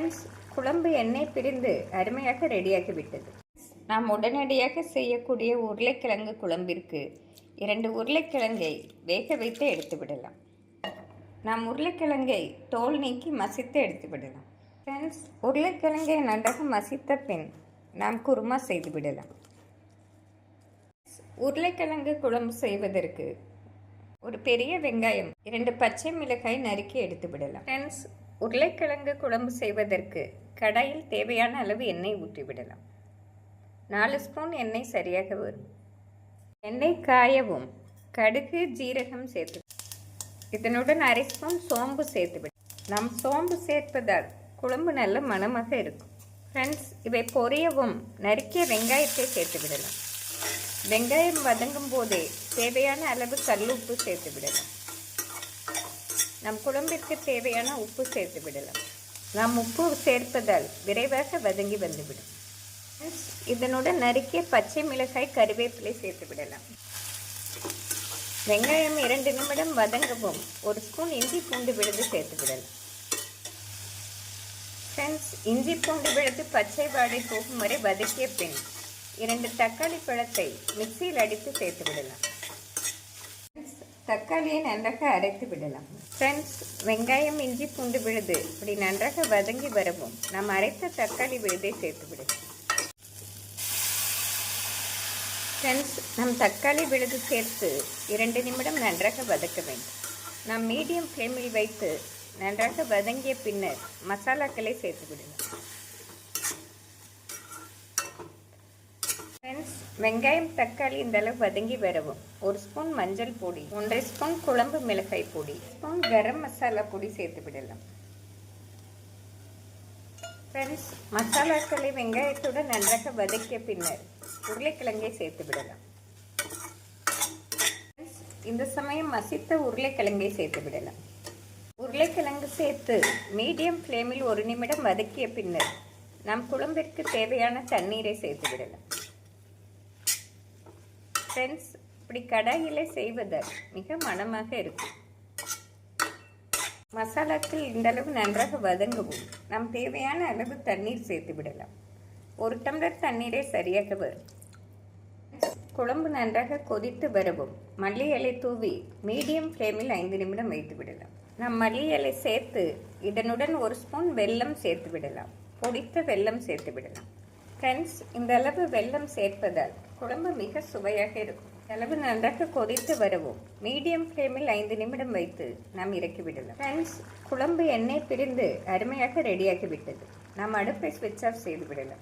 Friends குழம்பு எண்ணெய் பிரிந்து அருமையாக ரெடியாகி விட்டது. நாம் உடனடியாக செய்யக்கூடிய உருளைக்கிழங்கு குழம்பிற்கு இரண்டு உருளைக்கிழங்கை வேக வைத்து எடுத்து விடலாம். நாம் உருளைக்கிழங்கை தோல் நீக்கி மசித்து எடுத்து விடலாம். ஃப்ரெண்ட்ஸ் உருளைக்கிழங்கை நன்றாக மசித்த பின் நாம் குருமா செய்து விடலாம். உருளைக்கிழங்கு குழம்பு செய்வதற்கு ஒரு பெரிய வெங்காயம் இரண்டு பச்சை மிளகாய் நறுக்கி எடுத்து விடலாம். ஃப்ரெண்ட்ஸ் உருளைக்கிழங்கு குழம்பு செய்வதற்கு கடாயில் தேவையான அளவு எண்ணெய் ஊற்றி விடலாம் நாலு ஸ்பூன் எண்ணெய் சரியாக வரும். எண்ணெய் காயவும் கடுகு ஜீரகம் சேர்த்து இதனுடன் அரை ஸ்பூன் சோம்பு சேர்த்து விட நாம் சோம்பு சேர்ப்பதால் குழம்பு நல்ல மணமாக இருக்கும். ஃப்ரெண்ட்ஸ் இவை பொரியவும் நறுக்கிய வெங்காயத்தை சேர்த்து விடலாம் வெங்காயம் வதங்கும் போதே தேவையான அளவு கல்லுப்பு சேர்த்து விடலாம் நம் குழம்பிற்கு தேவையான உப்பு சேர்த்து விடலாம். நாம் உப்பு சேர்ப்பதால் விரைவாக வதங்கி வந்துவிடும். இதனுடன் நறுக்கிய பச்சை மிளகாய் கருவேப்பிலை சேர்த்து விடலாம். வெங்காயம் இரண்டு நிமிடம் வதங்கவும் ஒரு ஸ்பூன் இஞ்சி பூண்டு விழுது சேர்த்து விடலாம். ஃப்ரெண்ட்ஸ் இஞ்சி பூண்டு விழுது பச்சை வாடை போகும் வரை வதக்கிய பின் இரண்டு தக்காளி பழத்தை மிக்சியில் அடித்து சேர்த்து விடலாம். தக்காளியை நன்றாக அரைத்து விடலாம். ஃப்ரெண்ட்ஸ் வெங்காயம் இஞ்சி பூண்டு விழுது. இப்படி நன்றாக வதங்கி வரவும் நாம் அரைத்த தக்காளி விழுதை சேர்த்து விடலாம். ஃப்ரெண்ட்ஸ் நம் தக்காளி விழுது சேர்த்து இரண்டு நிமிடம் நன்றாக வதக்க வேண்டும். நாம் மீடியம் ஃப்ளேமில் வைத்து நன்றாக வதங்கிய பின்னர் மசாலாக்களை சேர்த்து விடலாம் ஃப்ரெண்ட்ஸ் வெங்காயம் தக்காளி இந்த அளவு வதங்கி வரவும். ஒரு ஸ்பூன் மஞ்சள் பொடி ஒன்றரை ஸ்பூன் குழம்பு மிளகாய் பொடி ஸ்பூன் கரம் மசாலா பொடி சேர்த்து விடலாம். ஃப்ரெண்ட்ஸ் மசாலாக்களை வெங்காயத்துடன் நன்றாக வதக்கிய பின்னர் உருளைக்கிழங்கை சேர்த்து விடலாம். இந்த சமயம் மசித்த உருளைக்கிழங்கை சேர்த்து விடலாம். உருளைக்கிழங்கு சேர்த்து மீடியம் ஃப்ளேமில் ஒரு நிமிடம் வதக்கிய பின்னர் நம் குழம்பிற்கு தேவையான தண்ணீரை சேர்த்து விடலாம். ஃப்ரெண்ட்ஸ் இப்படி கடாயில் செய்வதால் மிக மனமாக இருக்கும். மசாலாக்கள் இந்த அளவு நன்றாக வதங்கவும். நாம் தேவையான அளவு தண்ணீர் சேர்த்து விடலாம். ஒரு டம்ளர் தண்ணீரே சரியாக வரும் குழம்பு நன்றாக கொதித்து வரவும். மல்லி இலை தூவி மீடியம் ஃப்ளேமில் ஐந்து நிமிடம் வைத்து விடலாம். நாம் மல்லி இலை சேர்த்து இதனுடன் ஒரு ஸ்பூன் வெல்லம் சேர்த்து விடலாம். பொடித்த வெல்லம் சேர்த்து விடலாம். ஃப்ரெண்ட்ஸ் இந்த அளவு வெல்லம் சேர்ப்பதால் குழம்பு மிக சுவையாக இருக்கும். அளவு நன்றாக கொதித்து வருவோம். மீடியம் ஃப்ளேமில் ஐந்து நிமிடம் வைத்து நாம் இறக்கிவிடலாம். ஃப்ரெண்ட்ஸ் குழம்பு எண்ணெய் பிரிந்து அருமையாக ரெடியாகி விட்டது நாம் அடுப்பை ஸ்விட்ச் ஆஃப் செய்து விடலாம்.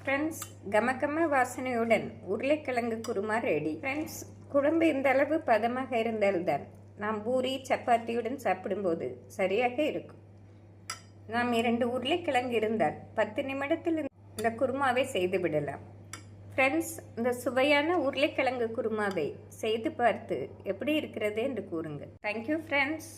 ஃப்ரெண்ட்ஸ் கமகம வாசனையுடன் உருளைக்கிழங்கு குருமா ரெடி ஃப்ரெண்ட்ஸ் குழம்பு இந்த அளவு பதமாக இருந்தால்தான் நாம் பூரி சப்பாத்தியுடன் சாப்பிடும்போது சரியாக இருக்கும். நாம் இரண்டு உருளைக்கிழங்கு இருந்தால் பத்து நிமிடத்தில் இந்த குருமாவை செய்து விடலாம் ஃப்ரெண்ட்ஸ் இந்த சுவையான உருளைக்கிழங்கு குருமாவை செய்து பார்த்து எப்படி இருக்கிறது என்று கூறுங்கள் தேங்க்யூ ஃப்ரெண்ட்ஸ்